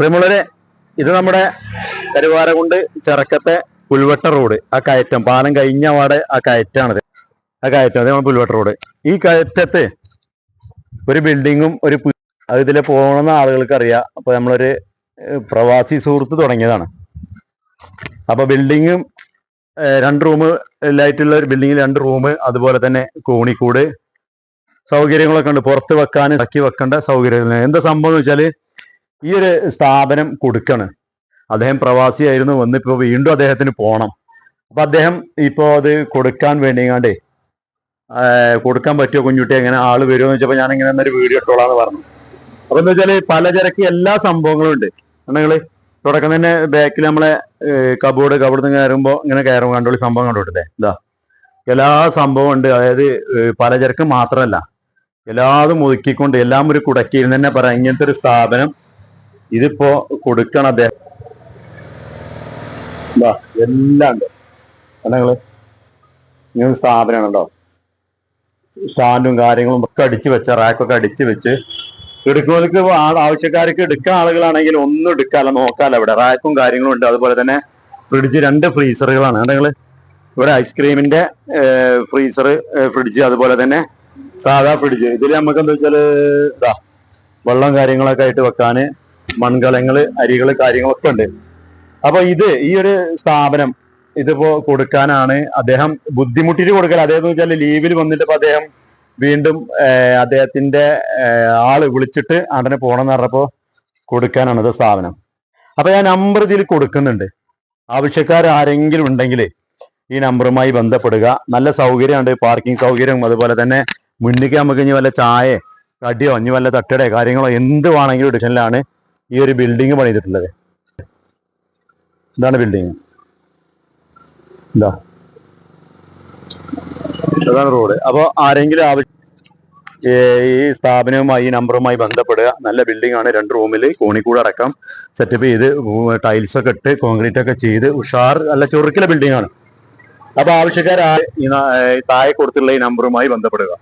പ്രിയമുള്ളവരെ ഇത് നമ്മുടെ കരുവാരകുണ്ട് ചിറക്കത്തെ പുൽവട്ട റോഡ്. ആ കയറ്റം പാലം കഴിഞ്ഞ പാടെ ആ കയറ്റാണിത്. ആ കയറ്റം അതേ പുൽവട്ട റോഡ്. ഈ കയറ്റത്ത് ഒരു ബിൽഡിങ്ങും ഒരു അത് ഇതിൽ പോകണമെന്ന് ആളുകൾക്ക് അറിയാം അപ്പൊ നമ്മളൊരു പ്രവാസി സുഹൃത്ത് തുടങ്ങിയതാണ്. അപ്പൊ ബിൽഡിങ്ങും രണ്ട് റൂം ആയിട്ടുള്ള ഒരു ബിൽഡിങ്ങിൽ രണ്ട് റൂം അതുപോലെ തന്നെ കോണിക്കൂട്. സൗകര്യങ്ങളൊക്കെ ഉണ്ട്. പുറത്ത് വെക്കാൻ ഇറക്കി വെക്കേണ്ട സൗകര്യങ്ങൾ. എന്താ സംഭവം എന്ന് വെച്ചാൽ ഈ ഒരു സ്ഥാപനം കൊടുക്കണം. അദ്ദേഹം പ്രവാസിയായിരുന്നു വന്നിപ്പോ വീണ്ടും അദ്ദേഹത്തിന് പോകണം അപ്പൊ അദ്ദേഹം ഇപ്പോ അത് കൊടുക്കാൻ വേണ്ടിങ്ങാണ്ടേ ആഹ് കൊടുക്കാൻ പറ്റുമോ കുഞ്ഞുട്ടി? എങ്ങനെ ആൾ വരുമോ എന്ന് വെച്ചപ്പോ ഞാൻ ഇങ്ങനെ ഒരു വീഡിയോ ഇട്ടോളാന്ന് പറഞ്ഞു. അപ്പൊ എന്താ വെച്ചാൽ പലചരക്ക് എല്ലാ സംഭവങ്ങളും ഉണ്ട്. നിങ്ങൾ തുടക്കം തന്നെ ബാക്കിൽ നമ്മളെ കബോർഡ് കബോർഡ് നിന്ന് കയറുമ്പോ ഇങ്ങനെ കയറുമ്പോൾ കണ്ടോളി സംഭവം കണ്ടോട്ടില്ലേ ഇതാ. എല്ലാ സംഭവം ഉണ്ട്. അതായത് പലചരക്ക് മാത്രമല്ല എല്ലാതും ഒതുക്കിക്കൊണ്ട് എല്ലാം ഒരു കുടക്കിയിൽ തന്നെ പറയാം. ഇങ്ങനത്തെ ഒരു സ്ഥാപനം ഇതിപ്പോ കൊടുക്കണം അദ്ദേഹം എല്ലാം ഉണ്ട്. ഇങ്ങനെ സ്ഥാപനമാണ് കേട്ടോ സ്റ്റാൻഡും കാര്യങ്ങളും ഒക്കെ അടിച്ച് വെച്ച റാക്കൊക്കെ അടിച്ച് വെച്ച് എടുക്കുന്നവർക്ക് ആവശ്യക്കാർക്ക് എടുക്കാൻ ആളുകളാണെങ്കിൽ ഒന്നും എടുക്കാല്ല നോക്കാല്ല ഇവിടെ. റാക്കും കാര്യങ്ങളും ഉണ്ട്. അതുപോലെ തന്നെ ഫ്രിഡ്ജ് രണ്ട് ഫ്രീസറുകളാണ്. നിങ്ങൾ ഇവിടെ ഐസ്ക്രീമിന്റെ ഫ്രീസർ ഫ്രിഡ്ജ് അതുപോലെ തന്നെ സാധാ ഫ്രിഡ്ജ്. ഇതിൽ നമുക്ക് എന്താ വെച്ചാൽ ഇതാ വെള്ളം കാര്യങ്ങളൊക്കെ ആയിട്ട് വെക്കാന് മൺകലങ്ങൾ അരികൾ കാര്യങ്ങളൊക്കെ ഉണ്ട്. അപ്പൊ ഇത് ഈ ഒരു സ്ഥാപനം ഇതിപ്പോ കൊടുക്കാനാണ് അദ്ദേഹം ബുദ്ധിമുട്ടിട്ട് കൊടുക്കൽ അദ്ദേഹം എന്ന് വെച്ചാൽ ലീവിൽ വന്നിട്ട് ഇപ്പൊ അദ്ദേഹം വീണ്ടും അദ്ദേഹത്തിന്റെ ആൾ വിളിച്ചിട്ട് ഉടനെ പോണെന്ന് പറഞ്ഞപ്പോ കൊടുക്കാനാണ് ഇത് സ്ഥാപനം. അപ്പൊ ഞാൻ നമ്പർ ഇതിൽ കൊടുക്കുന്നുണ്ട്. ആവശ്യക്കാർ ആരെങ്കിലും ഉണ്ടെങ്കിൽ ഈ നമ്പറുമായി ബന്ധപ്പെടുക. നല്ല സൗകര്യമുണ്ട് പാർക്കിംഗ് സൗകര്യം അതുപോലെ തന്നെ മുന്നിക്ക് നമുക്ക് ഇനി വല്ല ചായ കടിയോ ഇനി വല്ല തട്ടടയോ കാര്യങ്ങളോ എന്ത് വേണമെങ്കിലും എടുക്കാനാണ് ഈ ഒരു ബിൽഡിംഗ് പണിതിട്ടുള്ളത്. ഇതാണ് ബിൽഡിംഗ് ഇതാ. അതാണ് റോഡ് അപ്പോൾ ആരെങ്കിലും ആവശ്യം ഈ സ്ഥാപനവുമായി ഈ നമ്പറുമായി ബന്ധപ്പെടുക. നല്ല ബിൽഡിംഗ് ആണ്. രണ്ട് റൂമിൽ കോണിക്കൂട് അടക്കം സെറ്റപ്പ് ചെയ്ത് ടൈൽസ് ഒക്കെ ഇട്ട് കോൺക്രീറ്റ് ഒക്കെ ചെയ്ത് ഉഷാർ നല്ല ചുറുക്കിലെ ബിൽഡിംഗ് ആണ്. അപ്പോൾ ആവശ്യക്കാരായ താഴെ കൊടുത്തുള്ള ഈ നമ്പറുമായി ബന്ധപ്പെടുക.